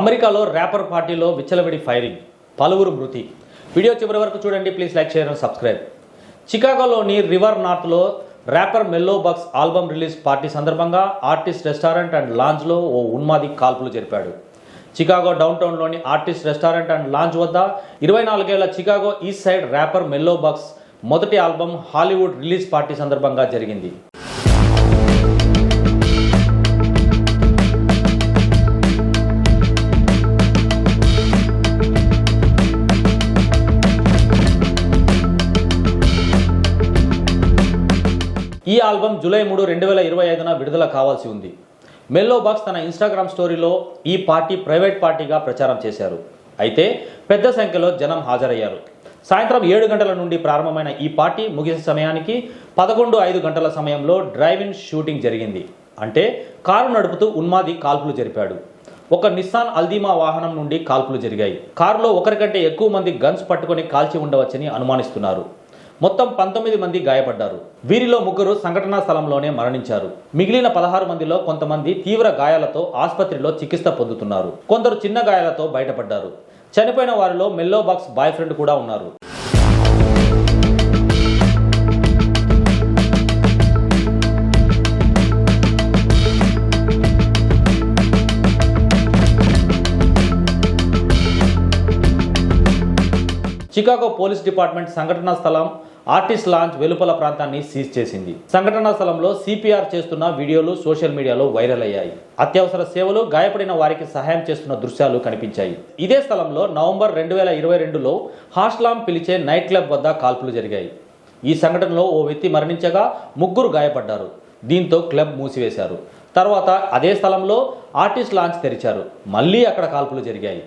అమెరికాలో ర్యాపర్ పార్టీలో విచ్చలవిడి ఫైరింగ్. పలువురు మృతి. వీడియో చివరి వరకు చూడండి please like share and subscribe. చికాగోలోని river నార్త్లో rapper Mello Buckzz album release party సందర్భంగా ఆర్టిస్ట్ రెస్టారెంట్ అండ్ లాంజ్లో ఓ ఉన్మాది కాల్పులు జరిపాడు. చికాగో డౌన్ టౌన్లోని ఆర్టిస్ట్ రెస్టారెంట్ అండ్ లాంజ్ వద్ద ఇరవై నాలుగేళ్ళ Chicago east side rapper Mello Buckzz మొదటి ఆల్బమ్ హాలీవుడ్ రిలీజ్ పార్టీ సందర్భంగా జరిగింది. ఈ ఆల్బమ్ జూలై మూడు రెండు వేల ఇరవై ఐదున విడుదల కావాల్సి ఉంది. మెల్లో బాక్స్ తన ఇన్స్టాగ్రామ్ స్టోరీలో ఈ పార్టీ ప్రైవేట్ పార్టీగా ప్రచారం చేశారు. అయితే పెద్ద సంఖ్యలో జనం హాజరయ్యారు. సాయంత్రం ఏడు గంటల నుండి ప్రారంభమైన ఈ పార్టీ ముగిసే సమయానికి పదకొండు ఐదు గంటల సమయంలో డ్రైవ్ ఇన్ షూటింగ్ జరిగింది. అంటే కారు నడుపుతూ ఉన్మాది కాల్పులు జరిపాడు. ఒక నిస్సాన్ అల్దీమా వాహనం నుండి కాల్పులు జరిగాయి. కారులో ఒకరికంటే ఎక్కువ మంది గన్స్ పట్టుకొని కాల్చి ఉండవచ్చని అనుమానిస్తున్నారు. మొత్తం పంతొమ్మిది మంది గాయపడ్డారు. వీరిలో ముగ్గురు సంఘటనా స్థలంలోనే మరణించారు. మిగిలిన పదహారు మందిలో కొంతమంది తీవ్ర గాయాలతో ఆసుపత్రిలో చికిత్స పొందుతున్నారు. కొందరు చిన్న గాయాలతో బయటపడ్డారు. చనిపోయిన వారిలో మెల్లో బాక్స్ బాయ్ ఫ్రెండ్ కూడా ఉన్నారు. చికాగో పోలీస్ డిపార్ట్మెంట్ సంఘటనా స్థలం ఆర్టిస్ట్ లాంచ్ వెలుపల ప్రాంతాన్ని సీజ్ చేసింది. సంఘటనా స్థలంలో సిపిఆర్ చేస్తున్న వీడియోలు సోషల్ మీడియాలో వైరల్ అయ్యాయి. అత్యవసర సేవలు గాయపడిన వారికి సహాయం చేస్తున్న దృశ్యాలు కనిపించాయి. ఇదే స్థలంలో నవంబర్ రెండు వేల ఇరవై రెండులో హాస్లాం పిలిచే నైట్ క్లబ్ వద్ద కాల్పులు జరిగాయి. ఈ సంఘటనలో ఓ వ్యక్తి మరణించగా ముగ్గురు గాయపడ్డారు. దీంతో క్లబ్ మూసివేశారు. తర్వాత అదే స్థలంలో ఆర్టిస్ట్ లాంచ్ తెరిచారు. మళ్ళీ అక్కడ కాల్పులు జరిగాయి.